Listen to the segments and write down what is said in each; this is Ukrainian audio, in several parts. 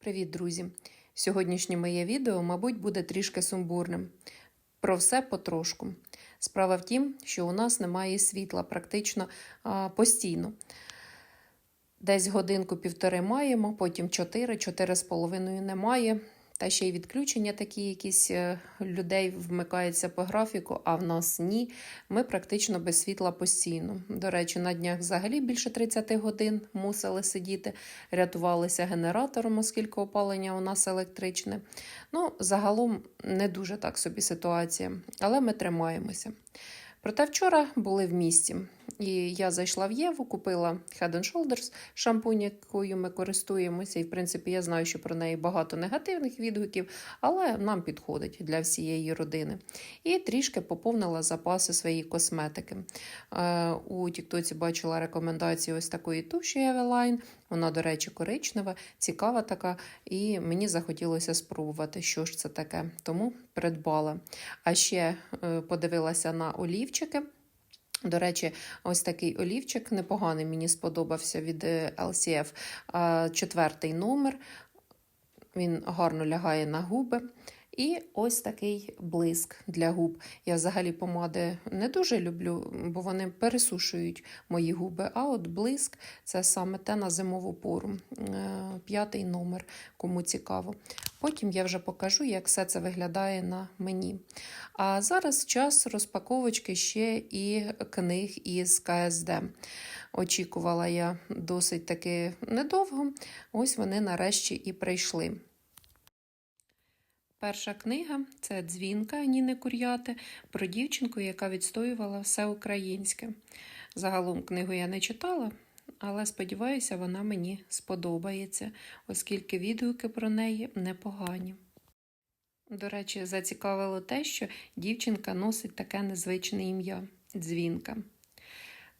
Привіт, друзі! Сьогоднішнє моє відео, мабуть, буде трішки сумбурним. Про все потрошку. Справа в тім, що у нас немає світла практично а, постійно. Десь годинку-півтори маємо, потім чотири, чотири з половиною немає. Та ще й відключення такі якісь е, людей вмикаються по графіку, а в нас ні. Ми практично без світла постійно. До речі, на днях взагалі більше 30 годин мусили сидіти, рятувалися генератором, оскільки опалення у нас електричне. Ну, загалом не дуже так собі ситуація, але ми тримаємося. Проте вчора були в місті, і я зайшла в Єву, купила Head and Shoulders шампунь, якою ми користуємося. І, в принципі, я знаю, що про неї багато негативних відгуків, але нам підходить для всієї родини. І трішки поповнила запаси своєї косметики. Е, У Тіктоці бачила рекомендації ось такої туші Eveline. Вона, до речі, коричнева, цікава така, і мені захотілося спробувати, що ж це таке. Тому придбала. А ще е, подивилася на олівчики. До речі, ось такий олівчик непоганий мені сподобався від е, LCF. Четвертий номер. Він гарно лягає на губи. І ось такий блиск для губ. Я взагалі помади не дуже люблю, бо вони пересушують мої губи. А от блиск це саме те на зимову пору. Е, П'ятий номер, кому цікаво. Потім я вже покажу, як все це виглядає на мені. А зараз час розпаковочки ще і книг із КСД. Очікувала я досить таки недовго. Ось вони нарешті і прийшли. Перша книга це дзвінка Ніни Кур'яти про дівчинку, яка відстоювала все українське. Загалом книгу я не читала, але сподіваюся, вона мені сподобається, оскільки відгуки про неї непогані. До речі, зацікавило те, що дівчинка носить таке незвичне ім'я дзвінка.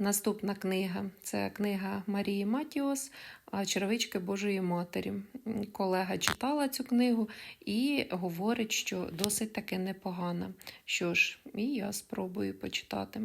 Наступна книга це книга Марії Матіос Черевички Божої Матері. Колега читала цю книгу і говорить, що досить таки непогана. Що ж, і я спробую почитати.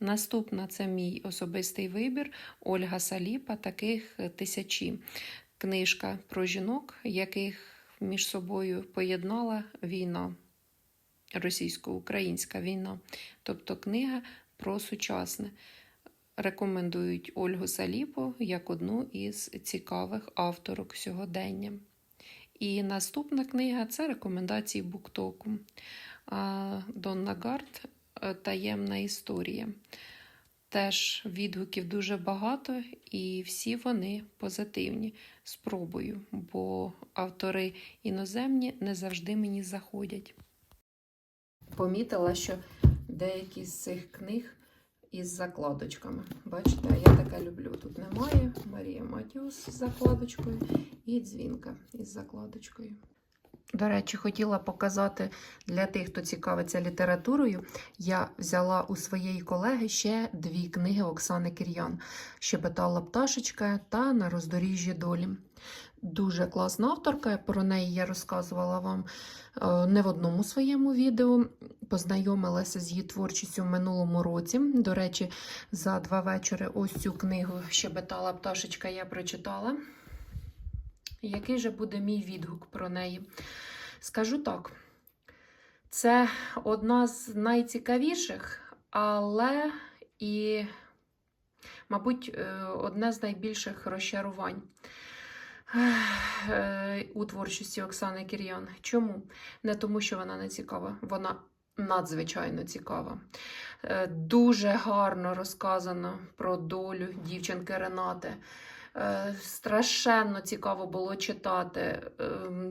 Наступна це мій особистий вибір Ольга Саліпа, таких тисячі. Книжка про жінок, яких між собою поєднала війна, російсько-українська війна, тобто книга про сучасне рекомендують Ольгу Саліпу як одну із цікавих авторок сьогодення. І наступна книга це рекомендації Буктоку. Донна Гард Таємна історія. Теж відгуків дуже багато, і всі вони позитивні. Спробую, бо автори іноземні не завжди мені заходять. Помітила, що деякі з цих книг із закладочками. Бачите, я таке люблю. Тут немає. Марія Матіус з закладочкою і дзвінка із закладочкою. До речі, хотіла показати для тих, хто цікавиться літературою. Я взяла у своєї колеги ще дві книги Оксани Кір'ян Щебетала пташечка та На роздоріжжі долі. Дуже класна авторка. Про неї я розказувала вам не в одному своєму відео. Познайомилася з її творчістю в минулому році. До речі, за два вечори ось цю книгу Щебетала пташечка я прочитала. Який же буде мій відгук про неї? Скажу так, це одна з найцікавіших, але і, мабуть, одне з найбільших розчарувань у творчості Оксани Кір'ян. Чому? Не тому, що вона не цікава, вона надзвичайно цікава. Дуже гарно розказано про долю дівчинки Ренати. Страшенно цікаво було читати.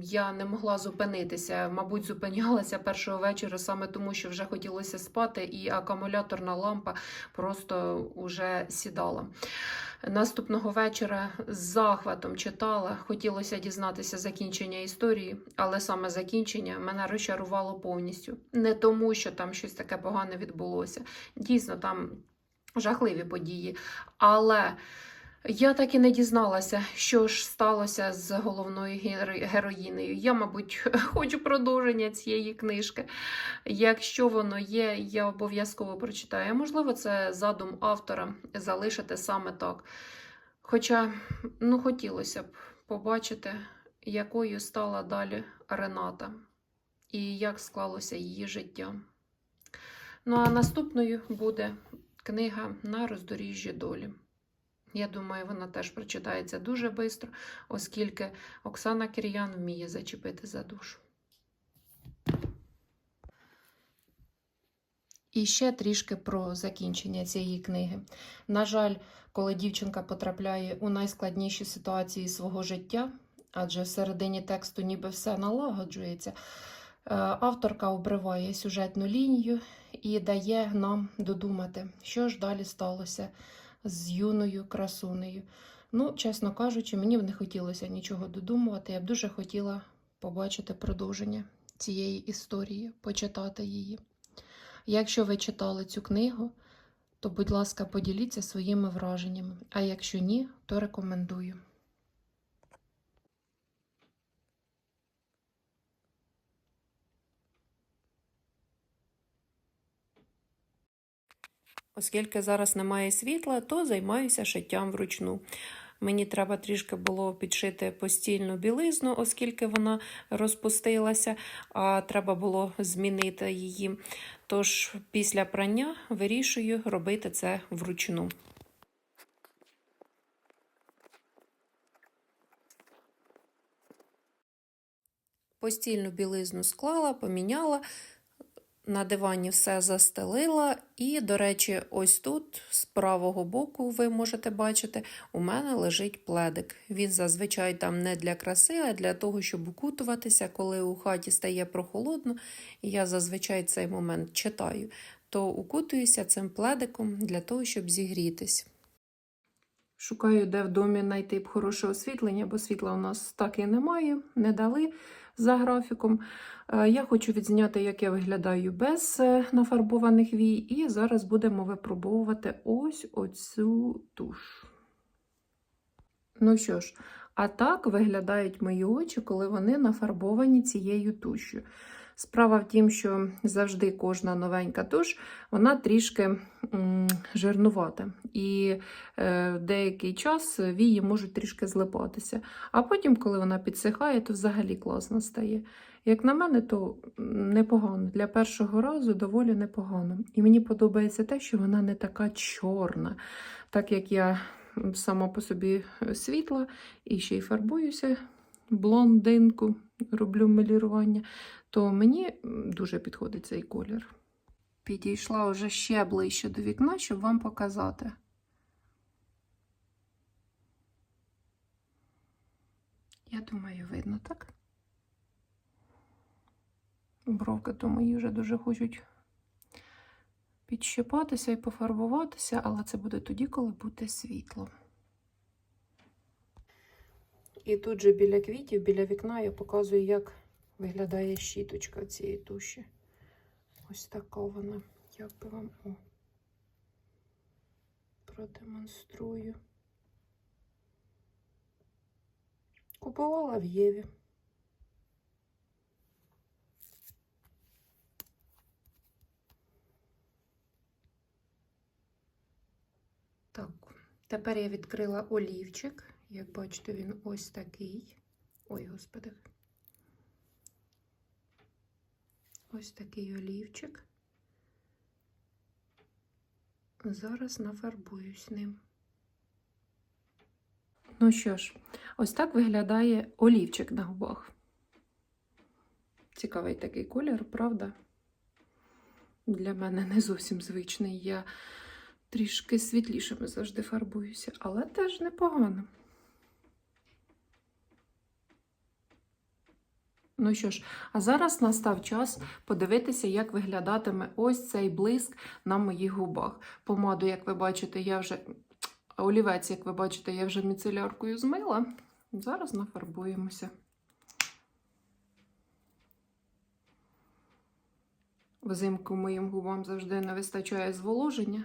Я не могла зупинитися. Мабуть, зупинялася першого вечора саме тому, що вже хотілося спати, і акумуляторна лампа просто вже сідала. Наступного вечора з захватом читала, хотілося дізнатися закінчення історії, але саме закінчення мене розчарувало повністю. Не тому, що там щось таке погане відбулося. Дійсно, там жахливі події. Але. Я так і не дізналася, що ж сталося з головною героїнею. Я, мабуть, хочу продовження цієї книжки. Якщо воно є, я обов'язково прочитаю. Можливо, це задум автора залишити саме так. Хоча, ну, хотілося б побачити, якою стала далі Рената і як склалося її життя. Ну а наступною буде книга на роздоріжжі долі. Я думаю, вона теж прочитається дуже швидко, оскільки Оксана Кір'ян вміє зачепити за душу. І ще трішки про закінчення цієї книги. На жаль, коли дівчинка потрапляє у найскладніші ситуації свого життя, адже всередині тексту ніби все налагоджується, е, авторка обриває сюжетну лінію і дає нам додумати, що ж далі сталося з юною красунею. Ну, чесно кажучи, мені б не хотілося нічого додумувати. Я б дуже хотіла побачити продовження цієї історії, почитати її. Якщо ви читали цю книгу, то, будь ласка, поділіться своїми враженнями. А якщо ні, то рекомендую. Оскільки зараз немає світла, то займаюся шиттям вручну. Мені треба трішки було підшити постільну білизну, оскільки вона розпустилася, а треба було змінити її. Тож після прання вирішую робити це вручну. Постільну білизну склала, поміняла, на дивані все застелила. І, до речі, ось тут, з правого боку, ви можете бачити, у мене лежить пледик. Він зазвичай там не для краси, а для того, щоб укутуватися, коли у хаті стає прохолодно. І я зазвичай цей момент читаю, то укутуюся цим пледиком для того, щоб зігрітись. Шукаю, де в домі знайти б хороше освітлення, бо світла у нас так і немає, не дали за графіком. Е, Я хочу відзняти, як я виглядаю без е, нафарбованих вій, і зараз будемо випробовувати ось оцю туш. Ну що ж, а так виглядають мої очі, коли вони нафарбовані цією тушю. Справа в тім, що завжди кожна новенька туш, вона трішки жирнувата. І е, деякий час вії можуть трішки злипатися. А потім, коли вона підсихає, то взагалі класно стає. Як на мене, то непогано. Для першого разу доволі непогано. І мені подобається те, що вона не така чорна, так як я сама по собі світла і ще й фарбуюся блондинку, роблю мелірування, то мені дуже підходить цей колір. Підійшла вже ще ближче до вікна, щоб вам показати. Я думаю, видно, так? Бровки то мої вже дуже хочуть підщипатися і пофарбуватися, але це буде тоді, коли буде світло. І тут же біля квітів, біля вікна я показую, як виглядає щіточка цієї туші. Ось така вона. Як би вам о, продемонструю. Купувала в Єві. Так, тепер я відкрила олівчик. Як бачите, він ось такий. Ой, господи. Ось такий олівчик. Зараз нафарбуюсь ним. Ну що ж, ось так виглядає олівчик на губах. Цікавий такий колір, правда? Для мене не зовсім звичний. Я трішки світлішими завжди фарбуюся, але теж непогано. Ну що ж, а зараз настав час подивитися, як виглядатиме ось цей блиск на моїх губах. Помаду, як ви бачите, я вже олівець, як ви бачите, я вже міцеляркою змила. Зараз нафарбуємося. Взимку моїм губам завжди не вистачає зволоження,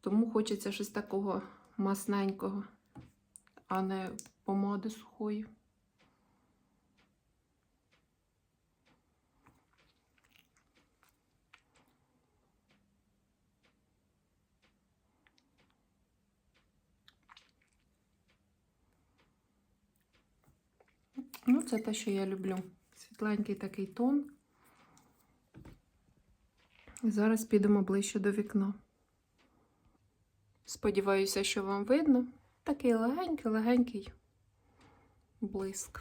тому хочеться щось такого масненького, а не помади сухої. Ну, це те, що я люблю. Світленький такий тон. Зараз підемо ближче до вікна. Сподіваюся, що вам видно. Такий легенький-легенький блиск.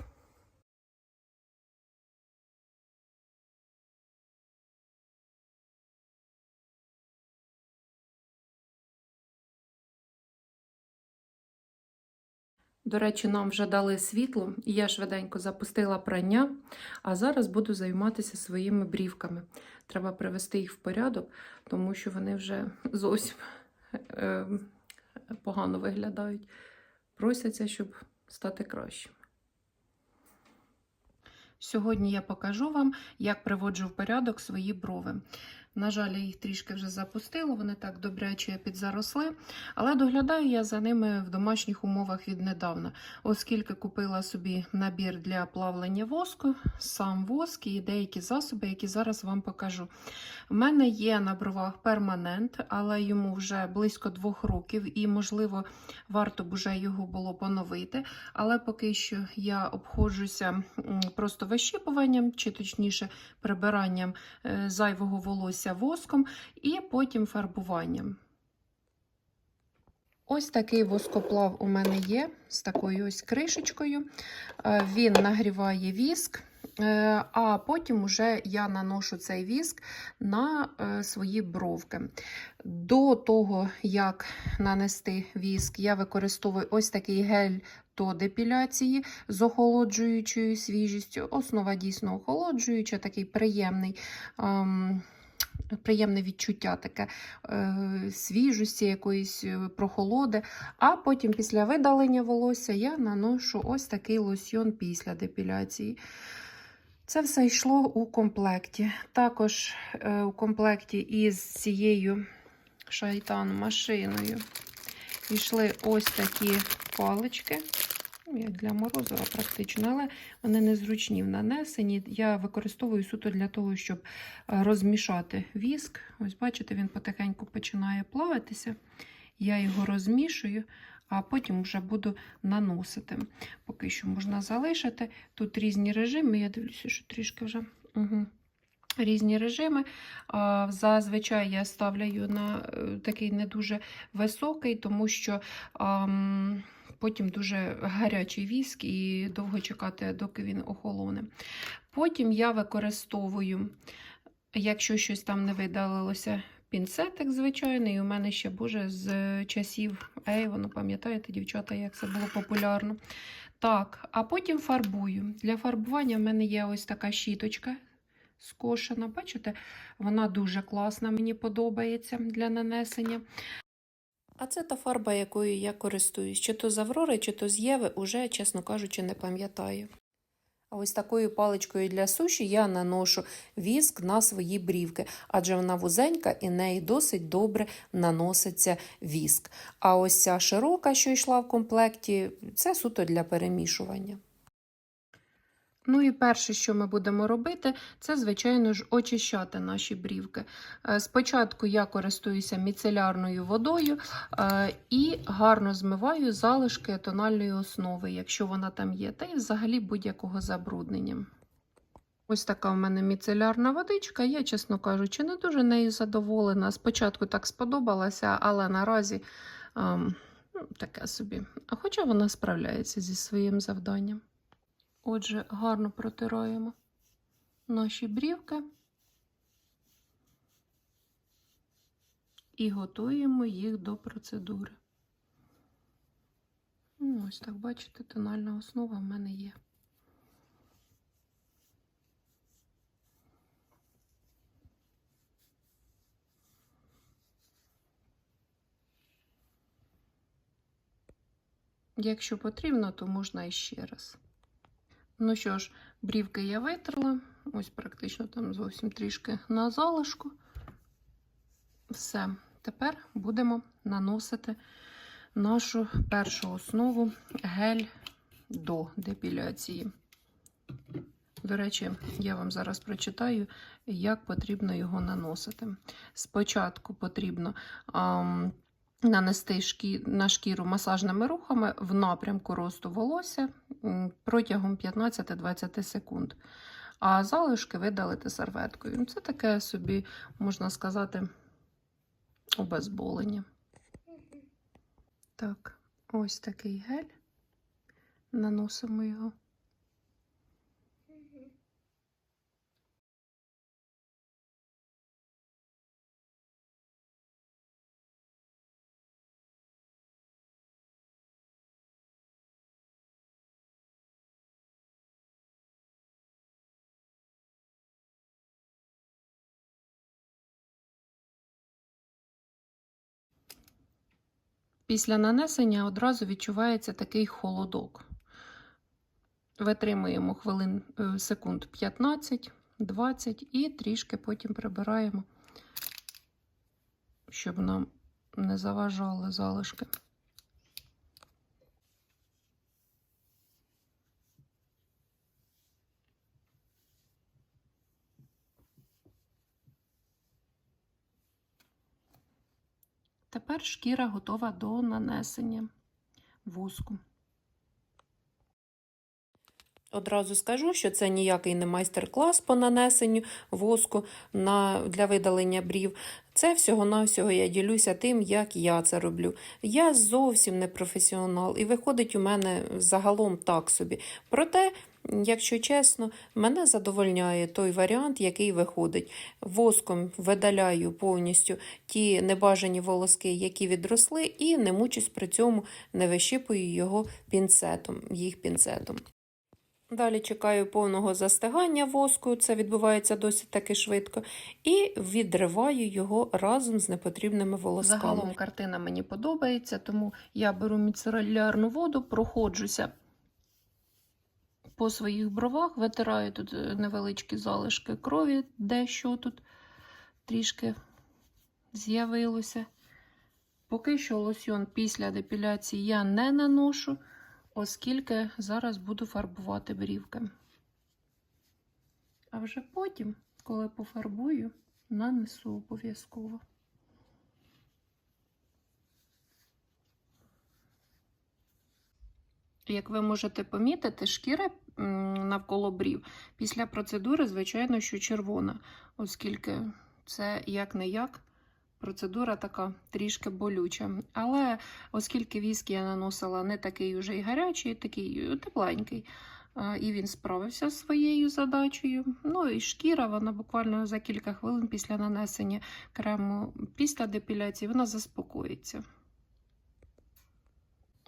До речі, нам вже дали світло, і я швиденько запустила прання, а зараз буду займатися своїми брівками. Треба привести їх в порядок, тому що вони вже зовсім е, погано виглядають. Просяться, щоб стати кращими. Сьогодні я покажу вам, як приводжу в порядок свої брови. На жаль, я їх трішки вже запустила, вони так добряче підзаросли, але доглядаю я за ними в домашніх умовах віднедавна, оскільки купила собі набір для плавлення воску, сам воск і деякі засоби, які зараз вам покажу. У мене є на бровах перманент, але йому вже близько двох років, і, можливо, варто б уже його було поновити. Але поки що я обходжуся просто вищипуванням, чи точніше прибиранням е, зайвого волосся воском і потім фарбуванням. Ось такий воскоплав у мене є з такою ось кришечкою. Е, Він нагріває віск, е, а потім уже я наношу цей віск на е, свої бровки. До того, як нанести віск, я використовую ось такий гель до депіляції з охолоджуючою свіжістю. Основа дійсно охолоджуюча, такий приємний. Приємне відчуття таке е, свіжості, якоїсь е, прохолоди. А потім, після видалення волосся, я наношу ось такий лосьйон після депіляції. Це все йшло у комплекті. Також е, у комплекті із цією шайтан-машиною йшли ось такі палички. Ну, Як для морозива практично, але вони незручні в нанесенні. Я використовую суто для того, щоб е, розмішати віск. Ось, бачите, він потихеньку починає плаватися. Я його розмішую, а потім вже буду наносити. Поки що можна залишити. Тут різні режими. Я дивлюся, що трішки вже. Угу. Різні режими. Зазвичай я ставлю на е, такий не дуже високий, тому що ам, потім дуже гарячий віск і довго чекати, доки він охолоне. Потім я використовую, якщо щось там не видалилося, пінцетик звичайний. У мене ще, боже, з часів Ейвону, пам'ятаєте, дівчата, як це було популярно. Так, а потім фарбую. Для фарбування в мене є ось така щіточка скошена. Бачите, вона дуже класна, мені подобається для нанесення. А це та фарба, якою я користуюсь. Чи то з Аврори, чи то з Єви, уже, чесно кажучи, не пам'ятаю. А ось такою паличкою для суші я наношу віск на свої брівки, адже вона вузенька і неї досить добре наноситься віск. А ось ця широка, що йшла в комплекті, це суто для перемішування. Ну і перше, що ми будемо робити, це, звичайно ж, очищати наші брівки. Е, Спочатку я користуюся міцелярною водою е, і гарно змиваю залишки тональної основи, якщо вона там є, та й взагалі будь-якого забруднення. Ось така в мене міцелярна водичка. Я, чесно кажучи, не дуже нею задоволена. Спочатку так сподобалася, але наразі ем, ну, таке собі. Хоча вона справляється зі своїм завданням. Отже, гарно протираємо наші брівки і готуємо їх до процедури. Ну, Ось так, бачите, тональна основа в мене є. Якщо потрібно, то можна іще раз. Ну що ж, брівки я витерла. Ось практично там зовсім трішки на залишку. Все. Тепер будемо наносити нашу першу основу гель до депіляції. До речі, я вам зараз прочитаю, як потрібно його наносити. Спочатку потрібно ам, нанести на шкіру масажними рухами в напрямку росту волосся протягом 15-20 секунд. А залишки видалити серветкою. Це таке собі, можна сказати, обезболення. Так, ось такий гель. Наносимо його. Після нанесення одразу відчувається такий холодок. Витримуємо хвилин е, секунд 15-20 і трішки потім прибираємо, щоб нам не заважали залишки. Тепер шкіра готова до нанесення воску. Одразу скажу, що це ніякий не майстер-клас по нанесенню воску на, для видалення брів. Це всього-навсього я ділюся тим, як я це роблю. Я зовсім не професіонал, і виходить у мене загалом так собі. Проте, якщо чесно, мене задовольняє той варіант, який виходить. Воском видаляю повністю ті небажані волоски, які відросли, і не мучусь при цьому, не вищипую його пінцетом, їх пінцетом. Далі чекаю повного застигання воску, це відбувається досить таки швидко, і відриваю його разом з непотрібними волосками. Загалом картина мені подобається, тому я беру міцелярну воду, проходжуся по своїх бровах, витираю тут е, невеличкі залишки крові, дещо тут трішки з'явилося. Поки що лосьон після депіляції я не наношу оскільки зараз буду фарбувати брівки. А вже потім, коли пофарбую, нанесу обов'язково. Як ви можете помітити, шкіра навколо брів після процедури, звичайно, що червона, оскільки це як не як Процедура така трішки болюча. Але оскільки віскі я наносила не такий уже й гарячий, такий тепленький, і він справився з своєю задачею. Ну і шкіра, вона буквально за кілька хвилин після нанесення крему, після депіляції, вона заспокоїться.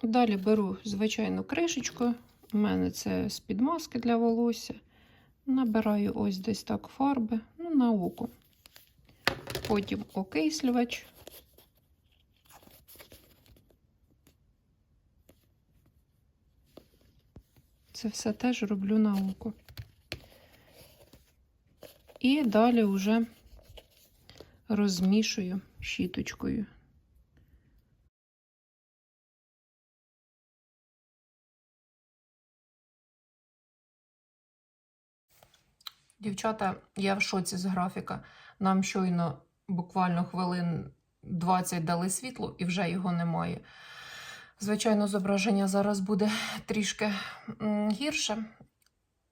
Далі беру звичайну кришечку. У мене це з-під маски для волосся. Набираю ось десь так фарби ну, на око потім окислювач. Це все теж роблю на око. І далі вже розмішую щіточкою. Дівчата, я в шоці з графіка. Нам щойно буквально хвилин 20 дали світло і вже його немає. Звичайно, зображення зараз буде трішки гірше.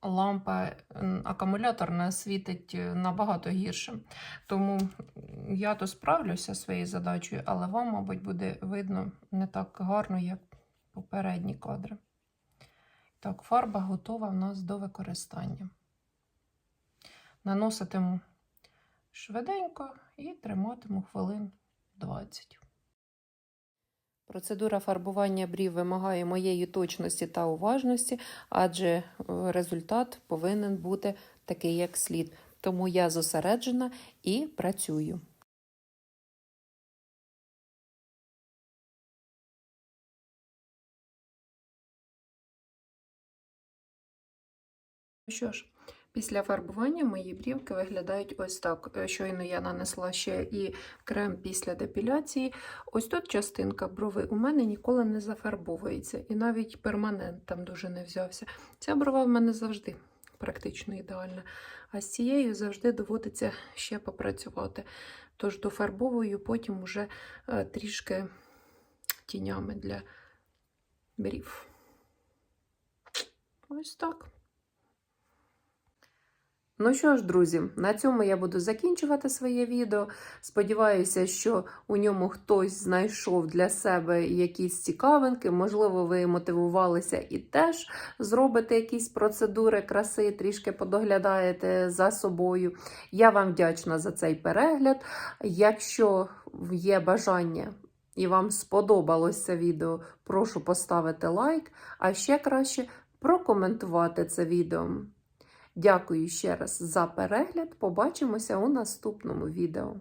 Лампа акумуляторна світить е, набагато гірше. Тому я то справлюся своєю задачею, але вам, мабуть, буде видно не так гарно, як попередні кадри. Так, фарба готова в нас до використання. Наноситиму швиденько і триматиму хвилин 20. Процедура фарбування брів вимагає моєї точності та уважності, адже е, результат повинен бути такий, як слід. Тому я зосереджена і працюю. Що ж, Після фарбування мої брівки виглядають ось так. Е, щойно я нанесла ще і крем після депіляції. Ось тут частинка брови у мене ніколи не зафарбовується, і навіть перманент там дуже не взявся. Ця брова в мене завжди практично ідеальна. А з цією завжди доводиться ще попрацювати. Тож дофарбовую, потім уже е, трішки тінями для брів. Ось так. Ну що ж, друзі, на цьому я буду закінчувати своє відео. Сподіваюся, що у ньому хтось знайшов для себе якісь цікавинки. Можливо, ви мотивувалися і теж зробите якісь процедури краси, трішки подоглядаєте за собою. Я вам вдячна за цей перегляд. Якщо є бажання і вам сподобалось це відео, прошу поставити лайк, а ще краще прокоментувати це відео. Дякую ще раз за перегляд. Побачимося у наступному відео.